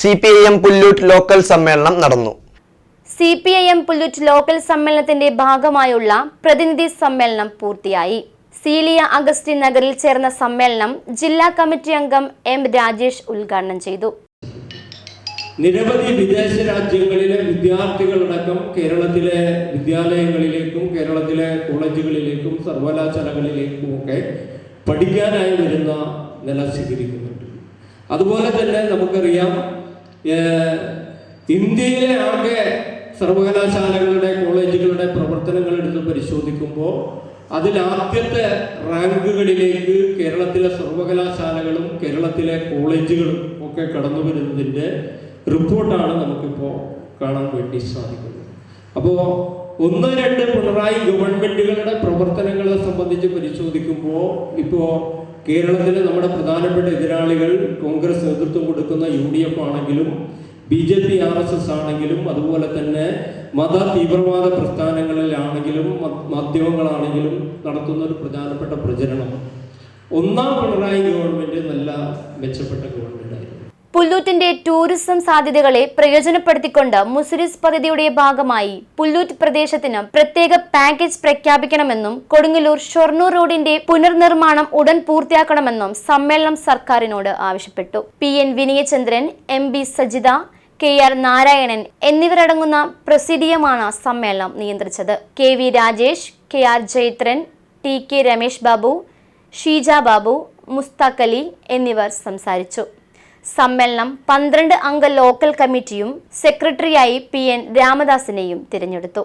C P I M Pullut local സമ്മേളനം നടന്നു. C P I M Pullut local സമ്മേളനത്തിന്റെ ഭാഗമായുള്ള പ്രതിനിധി സമ്മേളനം പൂർത്തിയായി. സീലിയ അഗസ്റ്റിൻ നഗറിൽ ചേർന്ന സമ്മേളനം ജില്ലാ കമ്മിറ്റി അംഗം എം രാജേഷ് ഉദ്ഘാടനം ചെയ്തു. നിരവധി വിദേശ രാജ്യങ്ങളിലെ വിദ്യാർത്ഥികളടക്കം കേരളത്തിലെ വിദ്യാലയങ്ങളിലേക്കും കേരളത്തിലെ കോളേജുകളിലേക്കും സർവകലാശാലകളിലേക്കും ഒക്കെ പഠിക്കാനായി വരുന്ന നില സ്വീകരിക്കുന്നുണ്ട്. അതുപോലെ തന്നെ നമുക്കറിയാം ഇന്ത്യയിലെ ആകെ സർവകലാശാലകളുടെ കോളേജുകളുടെ പ്രവർത്തനങ്ങൾ എടുത്ത് പരിശോധിക്കുമ്പോൾ അതിൽ ആദ്യത്തെ റാങ്കുകളിലേക്ക് കേരളത്തിലെ സർവകലാശാലകളും കേരളത്തിലെ കോളേജുകളും ഒക്കെ കടന്നു വരുന്നതിന്റെ റിപ്പോർട്ടാണ് നമുക്കിപ്പോൾ കാണാൻ വേണ്ടി സാധിക്കുന്നത്. അപ്പോൾ ഒന്ന് രണ്ട് പിണറായി ഗവൺമെന്റുകളുടെ പ്രവർത്തനങ്ങളെ സംബന്ധിച്ച് പരിശോധിക്കുമ്പോൾ ഇപ്പോൾ കേരളത്തിൽ നമ്മുടെ പ്രധാനപ്പെട്ട എതിരാളികൾ കോൺഗ്രസ് നേതൃത്വം കൊടുക്കുന്ന യു ഡി എഫ് ആണെങ്കിലും B J P R S S ആണെങ്കിലും അതുപോലെ തന്നെ മത തീവ്രവാദ പ്രസ്ഥാനങ്ങളിലാണെങ്കിലും മാധ്യമങ്ങളാണെങ്കിലും നടത്തുന്ന ഒരു പ്രധാനപ്പെട്ട പ്രചരണം. ഒന്നാം പിണറായി ഗവൺമെന്റ് നല്ല മെച്ചപ്പെട്ട ഗവൺമെന്റ് ആയിരുന്നു പുല്ലൂറ്റിന്റെ ടൂറിസം സാധ്യതകളെ പ്രയോജനപ്പെടുത്തിക്കൊണ്ട് മുസിരിസ് പദ്ധതിയുടെ ഭാഗമായി പുല്ലൂറ്റ് പ്രദേശത്തിന് പ്രത്യേക പാക്കേജ് പ്രഖ്യാപിക്കണമെന്നും കൊടുങ്ങല്ലൂർ ഷൊർണൂർ റോഡിന്റെ പുനർനിർമ്മാണം ഉടൻ പൂർത്തിയാക്കണമെന്നും സമ്മേളനം സർക്കാരിനോട് ആവശ്യപ്പെട്ടു. P N Vinayachandran M B Sajitha K R Narayanan എന്നിവരടങ്ങുന്ന പ്രസിഡിയമാണ് സമ്മേളനം നിയന്ത്രിച്ചത്. K V Rajesh K R Jaithran T K Ramesh Babu Sheeja Babu Mushtaq Ali എന്നിവർ സംസാരിച്ചു. സമ്മേളനം പന്ത്രണ്ട് അംഗ ലോക്കൽ കമ്മിറ്റിയും സെക്രട്ടറിയായി പി എൻ രാമദാസിനെയും തിരഞ്ഞെടുത്തു.